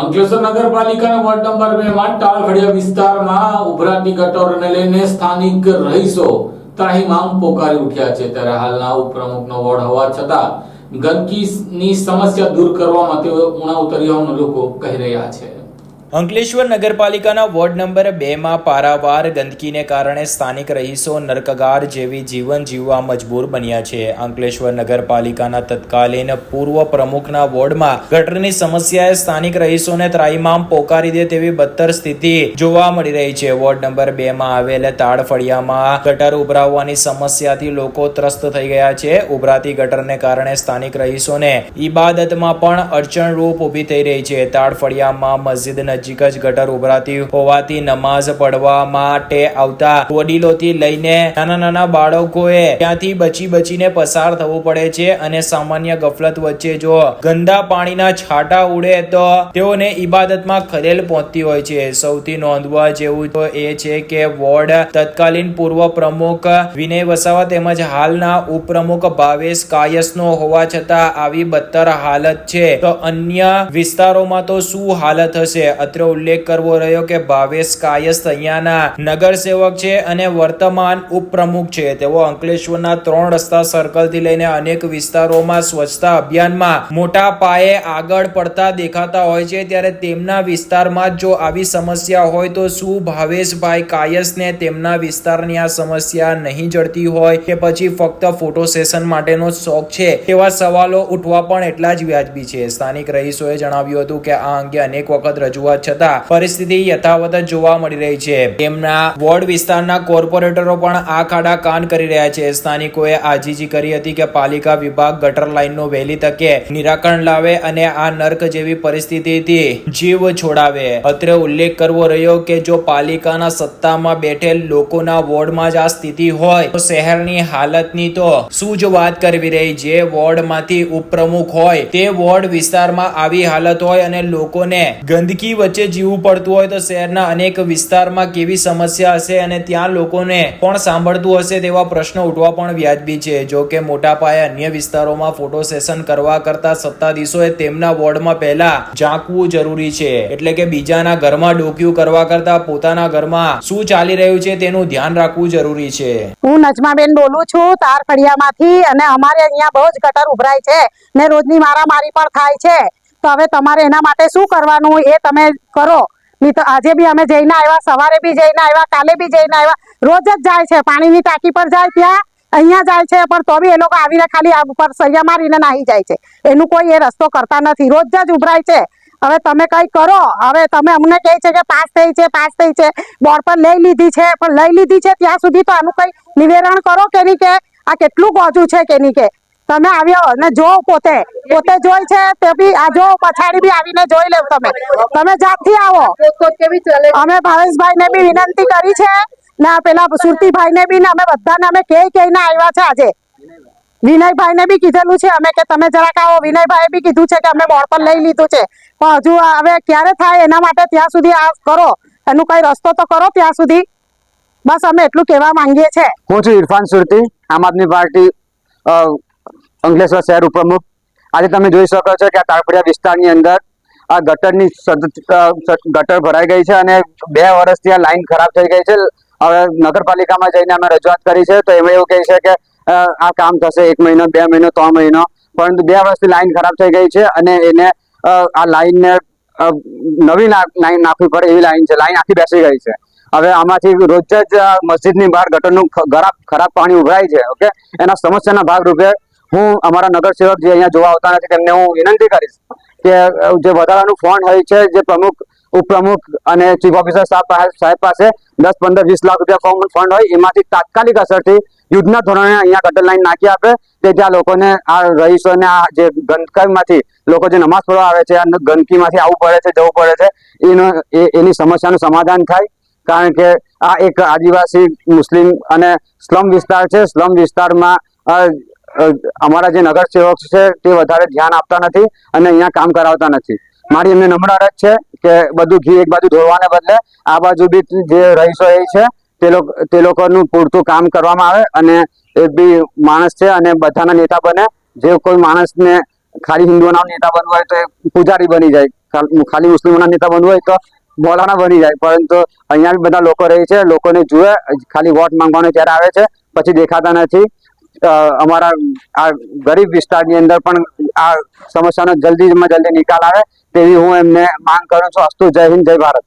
અંકલેશ્વર નગરપાલિકાના ward number બે માં ટાળખડિયા વિસ્તારમાં ઉભરાતી ગટરોને લઈને સ્થાનિક રહીશો ત્રાહિમામ પોકારી ઉઠ્યા છે. ત્યારે હાલના ઉપપ્રમુખનો વોર્ડ હોવા છતાં ગંદકીની સમસ્યા દૂર કરવામાં તેઓ ઉણા ઉતર્યા લોકો કહી રહ્યા છે. અંકલેશ્વર નગરપાલિકાના વોર્ડ નંબર બેમાં પારાવાર ગંદકીને કારણે સ્થાનિક રહીશો નરકગાર જેવી જીવન જીવવા મજબૂર બન્યા છે. અંકલેશ્વર નગરપાલિકાના તત્કાલીન પૂર્વ પ્રમુખના વોર્ડમાં ગટરની સમસ્યાએ સ્થાનિક રહીશોને ત્રાઈમામ પોકારી દે તેવી બદતર સ્થિતિ જોવા મળી રહી છે. વોર્ડ નંબર બેમાં આવેલ તાડફળિયામાં ગટર ઉભરાવવાની સમસ્યાથી લોકો ત્રસ્ત થઈ ગયા છે. ઉભરાતી ગટરને કારણે સ્થાનિક રહીશોને ઈબાદતમાં પણ અડચણરૂપ ઊભી થઈ રહી છે. તાડફળિયામાં મસ્જિદ નજીક જ ગટર ઉભરાતી હોવાથી નમાઝ પડવા માટે આવતા વડીલોથી લઈને નાના નાના બાળકોએ ત્યાંથી બચી બચીને પસાર થવું પડે છે અને સામાન્ય ગફલત વચ્ચે જો ગંદા પાણીના છાંટા ઉડે તો તેઓને ઈબાદતમાં ખલેલ પહોંચતી હોય છે. સૌથી નોંધવા જેવું તો એ છે કે વોર્ડ તત્કાલીન પૂર્વ પ્રમુખ વિનય વસાવા તેમજ હાલના ઉપપ્રમુખ ભાવેશ કાયસનો હોવા છતાં આવી બદતર હાલત છે. તો અન્ય વિસ્તારોમાં તો શું હાલત હશે? અત્રે ઉલ્લેખ કરવો રહ્યો કે ભાવેશ કાયસ અહીંયાના નગરસેવક છે અને વર્તમાન ઉપપ્રમુખ છે. તેઓ અંકલેશ્વરના ત્રણ રસ્તા સર્કલથી લઈને અનેક વિસ્તારોમાં સ્વચ્છતા અભિયાનમાં મોટા પાયે આગળ પડતા દેખાતા હોય છે. ત્યારે તેમના વિસ્તારમાં જ આવી સમસ્યા હોય તો શું ભાવેશભાઈ કાયસને તેમના વિસ્તારની આ સમસ્યા નહીં જડતી હોય કે પછી ફક્ત ફોટો સેશન માટેનો શોખ છે? તેવા સવાલો ઉઠવા પણ એટલા જ વ્યાજબી છે. સ્થાનિક રહીશોએ જણાવ્યું હતું કે આ અંગે અનેક વખત રજૂઆત છતાં પરિસ્થિતિ યથાવત જોવા મળી રહી છે. તેમના વોર્ડ વિસ્તારના કોર્પોરેટરો પણ આ ખાડા કાન કરી રહ્યા છે. સ્થાનિકોએ આજીજી કરી હતી કે પાલિકા વિભાગ ગટર લાઇનનો વહેલી તકે નિરાકરણ લાવે અને આ નર્ક જેવી પરિસ્થિતિથી જીવ છોડાવે. અત્રે ઉલ્લેખ કરવો રહ્યો કે જો પાલિકાના સત્તામાં બેઠેલ લોકોના વોર્ડમાં જ આ સ્થિતિ હોય, તો શહેરની હાલતની તો શું જ વાત કરવી રહી? જે વોર્ડમાંથી ઉપપ્રમુખ હોય, તે વોર્ડ વિસ્તારમાં આવી હાલત હોય અને લોકોને ગંદકી વચ્ચે જીવવું પડતું હોય તો શહેરના અનેક વિસ્તારમાં કેવી સમસ્યા હશે અને ત્યાં લોકોને કોણ સાંભળતું હશે તેવા પ્રશ્નો ઉઠવા પણ વ્યાજબી છે. જો કે મોટા પાયે અન્ય વિસ્તારોમાં ફોટો સેશન કરવા કરતા સત્તાધીશોએ તેમના વોર્ડમાં પહેલા ઝાંકવું જરૂરી છે. એટલે કે બીજાના ઘરમાં ડોક્યું કરવા કરતા પોતાના ઘરમાં શું ચાલી રહ્યું છે તેનું ધ્યાન રાખવું જરૂરી છે. હું નજમાબેન બોલું છું તાર ફળિયામાંથી અને અમારે અહીંયા બહુ જ ગટર ઉભરાય છે ને રોજની મારામારી પણ થાય છે. તો હવે તમારે એના માટે શું કરવાનું એ તમે કરો. નહીં તો આજે બી અમે જઈને આવ્યા, સવારે બી જઈને આવ્યા, કાલે બી જઈને આવ્યા. રોજ જ જાય છે, પાણીની ટાંકી પર જાય ત્યાં, અહીંયા જાય છે, પણ તો બી એ લોકો આવીને ખાલી આ ઉપર સૈયા મારીને નાહી જાય છે. એનું કોઈ એ રસ્તો કરતા નથી. રોજ જ ઉભરાય છે. હવે તમે કઈ કરો. હવે તમે અમને કહે છે કે પાસ થઈ છે, પાસ થઈ છે. બોર્ડ પર લઈ લીધી છે, પણ લઈ લીધી છે, ત્યાં સુધી તો આનું કઈ નિવેરણ કરો કે નહીં કે આ કેટલું ગોજું છે કે નહીં કે? તમે આવ્યો અને જો પોતે. પોતે જોઈ છે તે બી, આ જો પછાડી બી આવીને જોઈ લેવ તમે. તમે જાતથી આવો? અમે ભાવેશભાઈ ને બી વિનંતી કરી છે ને પેલા સુરતીભાઈ ને બી ને અમે બધાને અમે કે કહીને આવ્યા છે આજે. વિનયભાઈ ને બી કીધેલું છે અમે કે તમે જરાક આવો. વિનયભાઈ બી કીધું છે કે અમે બોર્ડ પર લઈ લીધું છે. પણ હજુ હવે ક્યારે થાય એના માટે ત્યાં સુધી આ કરો. એનું કઈ રસ્તો તો કરો ત્યાં સુધી. બસ અમે એટલું કહેવા માંગીએ છીએ હું છું ઇરફાન સુરતી, આમ આદમી પાર્ટી અંકલેશ્વર શહેર ઉપપ્રમુખ. આજે તમે જોઈ શકો છો કે આ તાળપડિયા વિસ્તારની અંદર આ ગટરની ગટર ભરાઈ ગઈ છે અને બે વર્ષથી આ લાઈન ખરાબ થઈ ગઈ છે. હવે નગરપાલિકામાં જઈને અમે રજૂઆત કરી છે. તો એમાં એવું કહે છે કે આ કામ થશે એક મહિનો, બે મહિનો, ત્રણ મહિનો. પરંતુ બે વર્ષથી લાઈન ખરાબ થઈ ગઈ છે અને એને આ લાઈનને નવી લાઈન નાખવી પડે એવી લાઈન છે. લાઈન આખી બેસી ગઈ છે. હવે આમાંથી રોજ જ મસ્જિદની બહાર ગટરનું ખરાબ ખરાબ પાણી ઉભરાય છે, ઓકે? એના સમસ્યાના ભાગરૂપે હું અમારા નગરસેવક જે અહીંયા જોવા આવતા નથી, તેમને હું વિનંતી કરીશ કે જે વધારાનું ફંડ હોય છે, જે પ્રમુખ, ઉપપ્રમુખ અને ચીફ ઓફિસર સાહેબ પાસે- દસ, પંદર, વીસ લાખ રૂપિયા ફંડ ફંડ હોય, એમાંથી તાત્કાલિક અસરથી યુદ્ધના ધોરણે અહીંયા ગટર લાઈન નાખી આપે, કે જ્યાં લોકોને આ રહીશોને આ જે ગંદકીમાંથી, લોકો જે નમાઝ પઢવા આવે છે આ ગંદકીમાંથી આવવું પડે છે, જવું પડે છે, એનો એની સમસ્યાનું સમાધાન થાય, કારણ કે આ એક આદિવાસી મુસ્લિમ અને સ્લમ વિસ્તાર છે, સ્લમ વિસ્તારમાં અમારા જે નગરસેવક છે, તે વધારે ધ્યાન આપતા નથી અને અહીંયા કામ કરાવતા નથી. મારી એમને નમ્ર અરજ છે કે બધું ઘી એક બાજુ ધોવાને બદલે આ બાજુ બી જે રહીશો એ છે, તે લોકો, તે લોકોનું પૂરતું કામ કરવામાં આવે અને એ બી માણસ છે અને બધાના નેતા બને. જે કોઈ માણસને ખાલી હિન્દુઓના નેતા બનવું હોય તો એ પૂજારી બની જાય. ખાલી મુસ્લિમોના નેતા બનવું હોય તો મૌલાના બની જાય. પરંતુ અહીંયા બી બધા લોકો રહે છે, લોકોને જુએ, ખાલી વોટ માંગવાનો ત્યારે આવે છે, પછી દેખાતા નથી. અમારા, આ ગરીબ વિસ્તારની અંદર પણ આ સમસ્યાનો જલ્દીમાં જલ્દી નિકાલ આવે તેવી હું એમને માંગ કરું છું. અસ્તુ જય હિન્દ, જય ભારત.